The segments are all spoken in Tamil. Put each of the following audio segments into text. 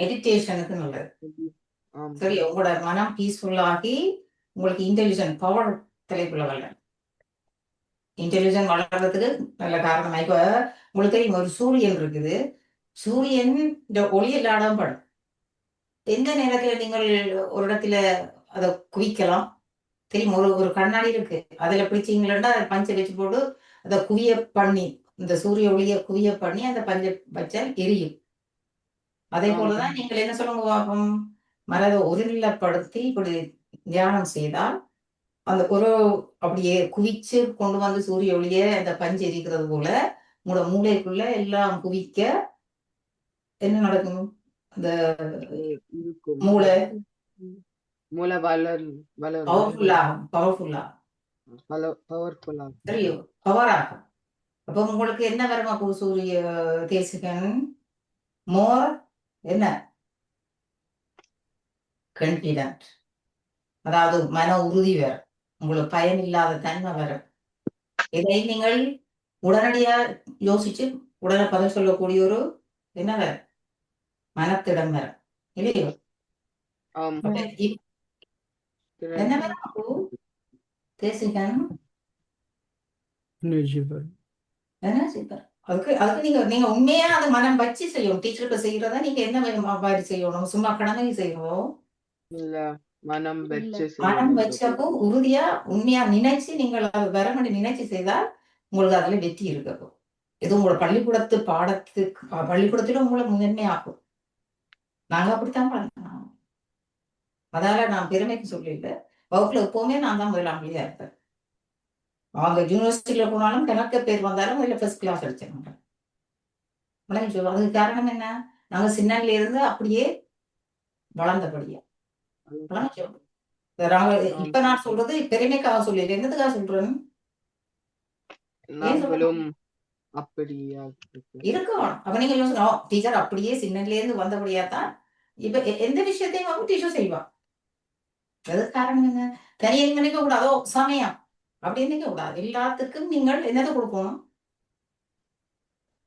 மெடிடேஷனுக்கு நல்லது. சரி உங்களோட மனம் பீஸ்ஃபுல்லாகி உங்களுக்கு இன்டெலிஜென்ட் பவர் தலைப்புல வரல இன்டெலிஜென்ட் வளர்றதுக்கு நல்ல காரணம். இப்ப உங்களுக்கு தெரியும் ஒரு சூரியன் இருக்குது. சூரியன் இந்த ஒளி இல்லாடம் படும் எந்த நேரத்துல நீங்கள் ஒரு இடத்துல அதை குவிக்கலாம்? தெரியும் ஒரு ஒரு கண்ணாடி இருக்கு. அதுல பிடிச்சீங்களா பஞ்சை வச்சு போட்டு அதை குவிய பண்ணி இந்த சூரிய ஒளியை குவிய பண்ணி அந்த பஞ்சை வச்சால் எரியும். அதே போலதான் நீங்கள் என்ன சொல்லுங்க பாப்போம் மனதை ஒருநிலைப்படுத்தி இப்படி தியானம் செய்தால் அந்த ஒரு அப்படியே குவிச்சு கொண்டு வந்து சூரிய ஒளிய அந்த பஞ்சு எரிக்கிறது போல உங்களோட மூளைக்குள்ள எல்லாம் குவிக்க என்ன நடக்கும்? அந்த மூளை? மூளை வளர் வளர் பவர்ஃபுல்லா பவர்ஃபுல்லா பவர்ஃபுல்லா தெரியும் பவர் ஆகும் அப்போ உங்களுக்கு என்ன வரும் சூரிய தேசிகன்? மோர் என்ன? கன்ஃபிடன்ட் அதாவது மன உறுதி வரும் உங்களுக்கு பயம் இல்லாத தன்மை வரும் இதை நீங்கள் உடனடியா யோசிச்சு உடனே பதில் சொல்லக்கூடிய ஒரு என்ன வரும் மனத்திடம் வரும் இல்லையோ? என்ன தேசிகன் என்ன சூப்பர் அதுக்கு அதுக்கு நீங்க நீங்க உண்மையா அதை மனம் வச்சு செய்யணும். டீச்சருக்கு செய்யறதா நீங்க என்ன மாதிரி செய்யணும்? சும்மா கடமை செய்யணும்? இல்ல. மனம் வச்சு மனம். வச்சப்போ உறுதியா உண்மையா நினைச்சு நீங்கள் வர வேண்டி நினைச்சு செய்தால் உங்களுக்கு அதுல வெற்றி இருக்கப்போ இது உங்களோட பள்ளிக்கூடத்து பாடத்துக்கு ப- பள்ளிக்கூடத்துல உங்களை முதன்மையாக்கும் நாங்க அப்படித்தான் பண்ணோம். அதால நான் பெருமைக்கு சொல்லல. வகுப்புல எப்பவுமே நான் தான் முதலாளியா இருப்பேன். அவங்க யூனிவர்சிட்டியில போனாலும் கணக்கு பேர் வந்தாலும் அதுல ஃபர்ஸ்ட் கிளாஸ் அடிச்சாங்க விளங்கிச்சோ அதுக்கு காரணம் என்ன? நாங்க சின்னல இருந்து அப்படியே வளர்ந்தபடியா. இப்ப நான் சொல்றது பெருமைக்காக சொல்லல. என்னதுக்காக சொல்றேன் அப்படியா இருக்கு. இருக்கும் அப்ப நீங்க யோசிக்கணும் டீச்சர் அப்படியே சின்னல இருந்து வந்தபடியா தான்? இப்ப எந்த விஷயத்தையும் வந்து டீச்சர் செய்வா. அது காரணம் என்ன? தனியா நினைக்க கூடாதோ. சமயம். அப்படி நினைக்க கூடாது எல்லாத்துக்கும் நீங்கள் என்னதை கொடுக்கணும்?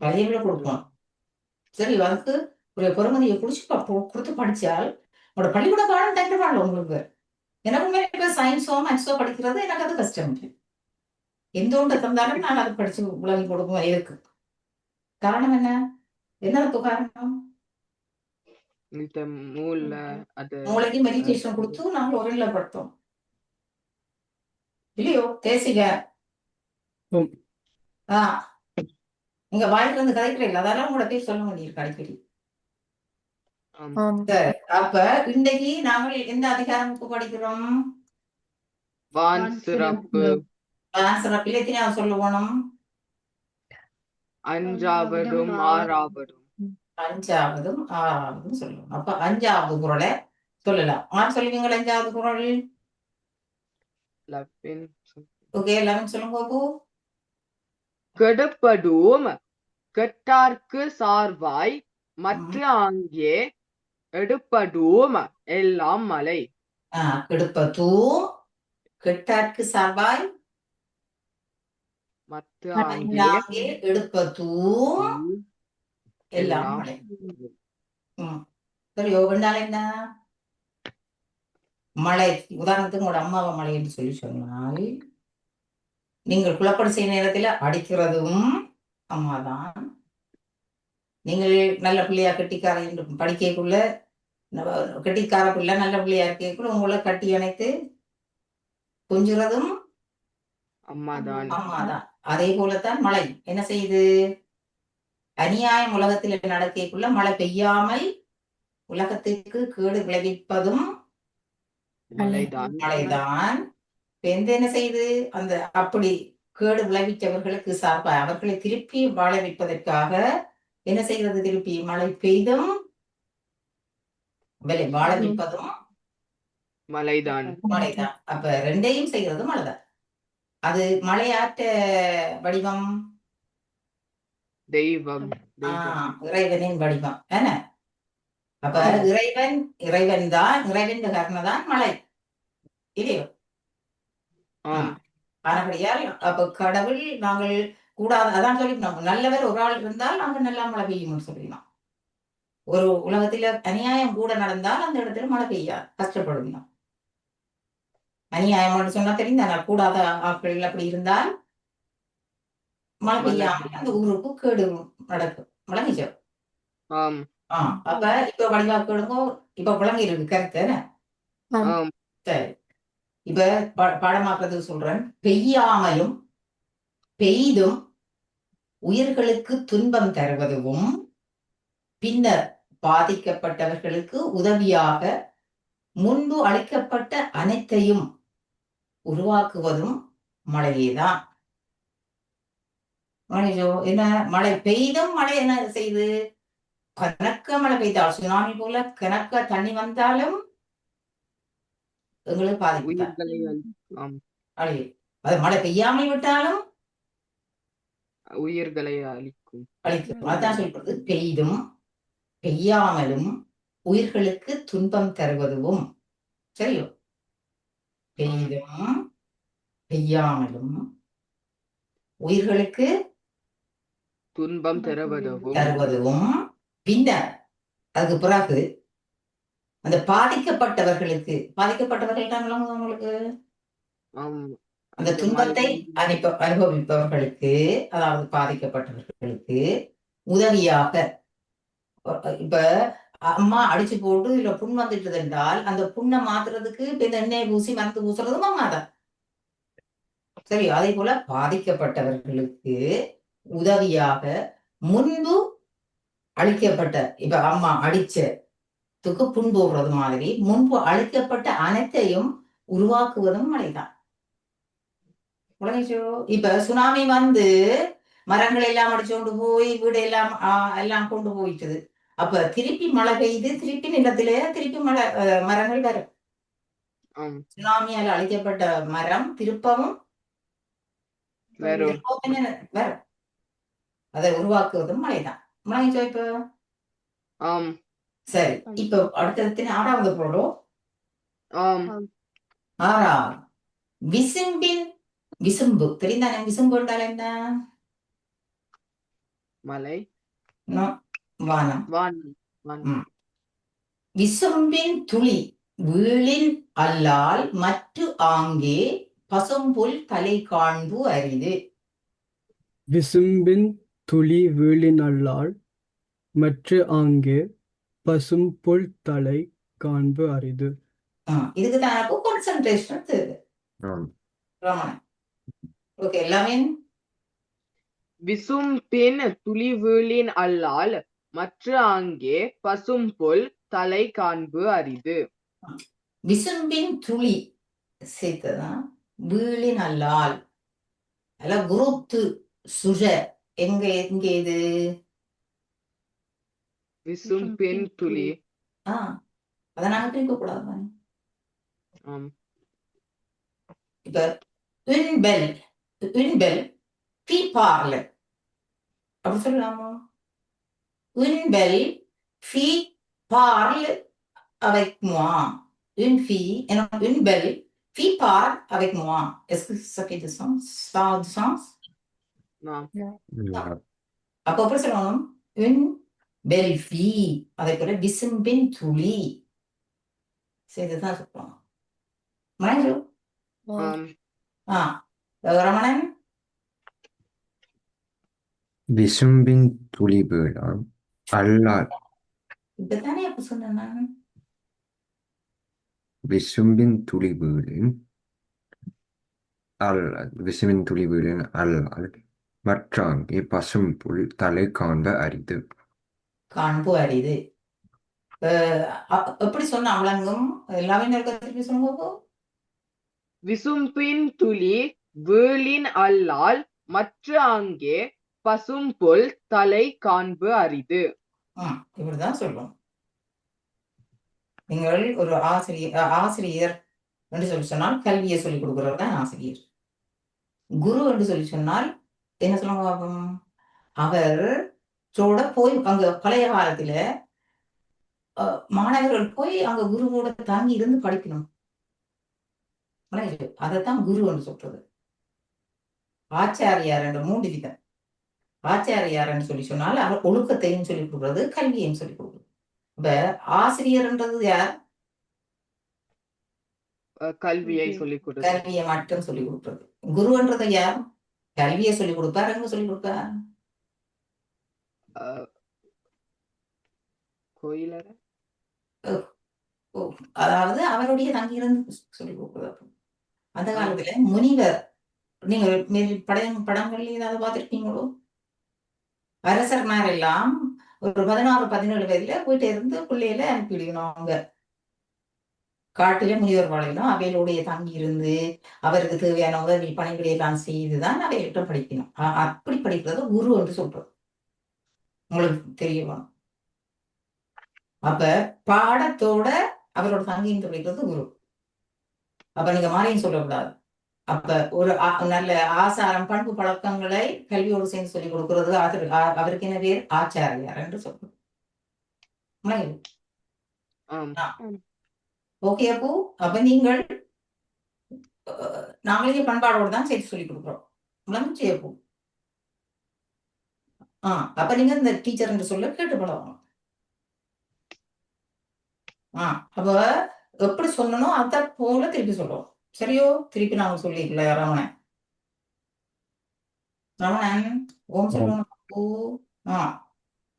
வழிகளை கொடுக்கணும். சரி அதுக்கு ஒரு பொறுமதியை குடிச்சு கொடுத்து படிச்சால் உங்களோட பள்ளிக்கூட பாடம் பாடல உங்களுக்கு. எனக்குமே இப்ப சயின்ஸோ மேத்ஸோ படிக்கிறது எனக்கு அது கஷ்டம். எந்த ஒன்று தந்தாலும் நான் அதை படிச்சு உலகி கொடுக்கும் இருக்கு காரணம் என்ன? என்ன இருக்கு காரணம்? மூளைக்கு மெடிடேஷன் கொடுத்து நாங்கள் ஒருநிலைப்படுத்தோம் இல்லையோ தேசிக. ஆ. நீங்க வாயில இருந்து கதைக்கிறீங்களா அதெல்லாம் உங்களோட பேர் சொல்ல முடியும். சரி, அப்ப இன்னைக்கு நாங்கள் எந்த அதிகாரமுக்கு படிக்கிறோம்? வான் சிறப்பு. சிறப்பில் எத்தனையாவது சொல்லுவோம் அஞ்சாவதும் ஆறாவதும். அஞ்சாவதும் ஆறாவதும் சொல்லுவோம் அப்ப அஞ்சாவது குரலை சொல்லலாம். ஆ சொல்லுவீங்களா அஞ்சாவது குரல் லப்பின் ஓகே எல்லாரும் சொல்லுங்க பாபு கெடுப்படும் கெட்டார்க்கு சார்வாய் மற்ற அங்கே எடுப்படும் எல்லாம் மலை கெடுப்பதும் கெட்டார்க்கு சார்பாய் மற்ற எடுப்பதும் எல்லாம் எல்லாம் மலை. ம். சரி யோகண்டால் என்ன மழை உதாரணத்துக்கு உங்களோட அம்மாவை மழை என்று சொல்லி சொன்னால் நீங்கள் குழப்படி செய்யும் நேரத்தில் அடிக்கிறதும் அம்மாதான். நீங்கள் நல்ல பிள்ளையா கெட்டிக்கார என்று படிக்கக்குள்ள கெட்டிக்கார பிள்ளை நல்ல பிள்ளையா இருக்கக்குள்ள உங்களை கட்டி அணைத்து கொஞ்சுறதும் அம்மாதான். அம்மாதான். அதே போலத்தான் மழை என்ன செய்யுது? அநியாயம் உலகத்தில் நடக்கக்குள்ள மழை பெய்யாமல் உலகத்திற்கு கேடு விளைவிப்பதும் மழைதான் இப்ப எந்த என்ன செய்யுது அந்த அப்படி கேடு விளைவித்தவர்களுக்கு சார்பா அவர்களை திருப்பி வாழ வைப்பதற்காக என்ன செய்கிறது திருப்பி? மழை பெய்தும் விலை வாழ வைப்பதும் மலைதான் மழைதான் அப்ப ரெண்டையும் செய்கிறது மழைதான் அது மழையாற்ற வடிவம்? தெய்வம். தெய்வம். ஆஹ் இறைவனின் வடிவம். என்ன? அப்ப இறைவன் இறைவன் தான் இறைவன் கர்ண தான் மழை இல்லையோ ஆனபடியால் அப்ப கடவுள் நாங்கள் கூடாது அதான் சொல்லி நல்லவர் ஒரு ஆள் இருந்தால் நாங்கள் நல்லா மழை பெய்யும்னு சொல்லிடலாம் ஒரு உலகத்துல அநியாயம் கூட நடந்தால் அந்த இடத்துல மழை பெய்யாது. கஷ்டப்படும் தான் அநியாயம் சொன்னா தெரியும் தானே? கூடாத ஆட்கள் அப்படி இருந்தால் மழை பெய்யாமல் அந்த ஊருக்கு கேடு நடக்கும். ஆம். ஆ அப்ப இப்ப வடிவா கேளுங்கோ இப்ப விளங்கி இருக்கு கருத்து என்ன? ஆம். சரி. இப்ப பாடமாக்குறதுக்கு சொல்றேன். பெய்யாமலும் பெய்தும் உயிர்களுக்கு துன்பம் தருவதும் பின்னர் பாதிக்கப்பட்டவர்களுக்கு உதவியாக முன்பு அளிக்கப்பட்ட அனைத்தையும் உருவாக்குவதும் மழையேதான். மழையோ என்ன? மழை பெய்தும் மழை என்ன செய்து? கனக்க மழை பெய்தால் சுனாமி போல கனக்க தண்ணி வந்தாலும் எங்களுக்கு பாதிப்பு அது மழை பெய்யாமல் விட்டாலும் உயிர்களை அழிக்கும். அழிக்கும். அதான் சொல்றது. பெய்தும் பெய்யாமலும் உயிர்களுக்கு துன்பம் தருவதும் சரியோ? பெய்தும் பெய்யாமலும் உயிர்களுக்கு துன்பம் தருவதும் தருவதும் பின்னர் அதுக்கு பிறகு அந்த பாதிக்கப்பட்டவர்களுக்கு பாதிக்கப்பட்டவர்கள் தான் உங்களுக்கு அந்த துன்பத்தை அனுப்ப அனுபவிப்பவர்களுக்கு அதாவது பாதிக்கப்பட்டவர்களுக்கு உதவியாக இப்ப அம்மா அடிச்சு போட்டு இல்ல புண் வந்துட்டது என்றால் அந்த புண்ணை மாத்துறதுக்கு இந்த எண்ணெய் பூசி மருந்து பூசுறதும் அம்மா தான். சரி அதே போல பாதிக்கப்பட்டவர்களுக்கு உதவியாக முன்பு அளிக்கப்பட்ட இப்ப அம்மா அடிச்சதுக்கு புண் போடுறது மாதிரி முன்பு அளிக்கப்பட்ட அனைத்தையும் உருவாக்குவதும் மழைதான் உலகிச்சோ இப்ப சுனாமி வந்து மரங்கள் எல்லாம் அடிச்சு கொண்டு போய் வீடு எல்லாம் எல்லாம் கொண்டு போயிட்டுது. அப்ப திருப்பி மழை பெய்து திருப்பி நிலத்திலே திருப்பி மழை மரங்கள் வரும். சுனாமியால் அழிக்கப்பட்ட மரம் திருப்பவும் வரும். அதை உருவாக்குவதும் மழைதான் மழைச்சோ இப்ப? ஆம். சரி. இப்ப அடுத்தது ஆறாவது போடும் ஆம். ஆறாவது விசும்பின் விசும்பு. தெரிந்தானே? விசும்பு என்றால் என்ன? மலை. வானம். வான் வான் விசும்பின் துளி வீழின் அல்லால் மற்ற ஆங்கே பசும்புல் தலை காண்பு அரிது. விசும்பின் துளி வீழினல்லால் மற்ற ஆங்கே பசும்புல் தலை காண்பு அரிது. இதுக்கு தான் எனக்கு கான்சென்ட்ரேஷன் தேவை ரமணன் ஓகே எல்லாமே? விசும்பின் துளிவீழின் அல்லால் மற்ற அங்கே பசும்புல் தலை காண்பு அரிது. விசும்பின் துளி சேர்த்ததான் வீழின் அல்லால் அல்ல குரூப்து சுழ எங்க எங்க இது விசும்பின் துளி ஆ அதை நாங்க பிரிக்க கூடாது ஆம் இப்ப une belle une belle fille parle அப்படி சொல்லலாமா une belle fille parle avec moi une fille et non, une belle fille parle avec moi est-ce que ça fait du sens ça a du sens ஆம் அப்ப எப்படி சொல்லணும் belle fille அதே போல விசும்பின் துளி செய்துதான் சொல்லணும் மனசு ஆம் ஆ ரமணன் விசும்பின் துளி வீழாம் அல்லால் இப்பதானே அப்ப சொன்னேன் நான் விசும்பின் துளி வீழின் அல்லால் விசும்பின் துளி வீழின் அல்லால் மற்றாங்கே பசும்புல் தலை காண்ப அரிது. காண்பு அரிது. எப்படி சொன்னா விளங்கும் எல்லாமே திருப்பி சொல்லுங்க. விசும்பின் துளி வீழின் அல்லால் மற்ற அங்கே பசும்புல் தலை காண்பு அரிது. இப்படிதான் சொல்லணும் நீங்கள் ஒரு ஆசிரியர் ஆசிரியர் என்று சொல்லி சொன்னால் கல்வியை சொல்லிக் கொடுக்கிறவர் தான் ஆசிரியர். குரு என்று சொல்லி சொன்னால் என்ன பாப்போம்? அவர் சோட போய் அங்க பழைய காலத்துல மாணவர்கள் போய் அங்க குருவோட தாங்கி இருந்து படிக்கணும். அதைத்தான் குரு என்று சொல்றது. ஆச்சாரியார் என்ற மூன்று விதம். ஆச்சாரியார் என்று சொல்லி சொன்னால் அவர் ஒழுக்கத்தையும் சொல்லிக் கொடுக்கிறது கல்வியையும் சொல்லிக் கொடுக்கிறது. இப்ப ஆசிரியர்ன்றது யார்? கல்வியை கொடுத்தல் கல்வியை மட்டும் சொல்லி கொடுக்கிறது. குருன்றது யார்? கல்வியை சொல்லி கொடுப்பார் எங்க சொல்லி கொடுப்பார் ஓ, அதாவது அவருடைய தங்கியிருந்து சொல்லி கொடுக்கிறது அந்த காலத்துல முனிவர் நீங்க படம் படங்கள்ல ஏதாவது பார்த்திருக்கீங்களோ? அரசர்மார் எல்லாம் ஒரு பதினாறு பதினேழு வயதுல போயிட்டு இருந்து பிள்ளையில அனுப்பிவிடணும் அவங்க காட்டில முனிவர் வாழையிலும் அவையிலுடைய தங்கி இருந்து அவருக்கு தேவையான உதவி பணிகளை எல்லாம் செய்துதான் அவையிட்ட படிக்கணும். அப்படி படிக்கிறது குரு என்று சொல்றது. உங்களுக்கு தெரிய வேணும் அப்ப பாடத்தோட அவரோட தங்கின்னு படிக்கிறது குரு. அப்ப நீங்க மாறியும் சொல்லக்கூடாது. அப்ப ஒரு நல்ல ஆசாரம் பண்பு பழக்கங்களை கல்வியோடு சேர்ந்து சொல்லிக் கொடுக்கிறது அவருக்கு என்ன பேர்? ஆச்சாரியார் என்று சொல்றோம் ஆம். ஓகே அப்போ அப்ப நீங்கள் நாங்களே பண்பாடோடு தான் சேர்த்து சொல்லி கொடுக்குறோம். விளங்குச்சு அப்போ ஆ அப்ப நீங்க இந்த டீச்சர் என்று சொல்ல கேட்டு பழகணும். ஆ அப்ப எப்படி சொல்லணும் அத போல திருப்பி சொல்லுவோம் சரியோ? திருப்பி நாங்க சொல்லிக்கல ரமணன். ரமணன் ஓம் சொல்லணும் ஆ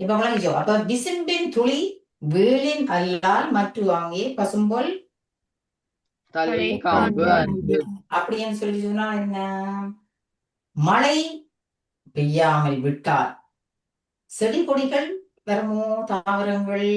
இப்ப விளங்கிச்சோ அப்ப விசிம்பின் துளி வேலின் அல்லால் மற்ற வாங்கி பசும்பொல் அப்படின்னு சொல்லி சொன்னா என்ன? மழை பெய்யாமல் விட்டால் செடி கொடிகள் வருமோ தாவரங்கள்?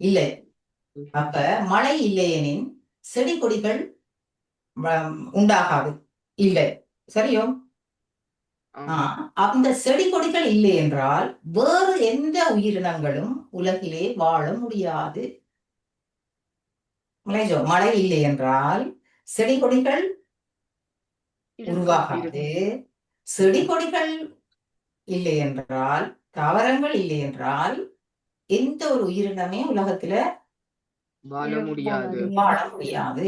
இல்லை. அப்ப மழை இல்லையெனின் செடி கொடிகள் உண்டாகாது. இல்லை. சரியோ? அந்த செடி கொடிகள் இல்லை என்றால் வேறு எந்த உயிரினங்களும் உலகிலே வாழ முடியாது. மழை இல்லை என்றால் செடி கொடிகள் உருவாகாது. செடி கொடிகள் இல்லை என்றால் தாவரங்கள் இல்லை என்றால் எந்த ஒரு உயிரினமே உலகத்துல வாழ முடியாது. வாழ முடியாது.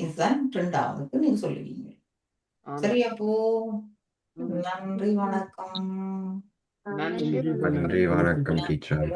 இதுதான் இரண்டாவதுக்கு நீங்க சொல்லுவீங்க. ஆம். சரி அப்போ ம். நன்றி வணக்கம். நன்றி வணக்கம் டீச்சர்.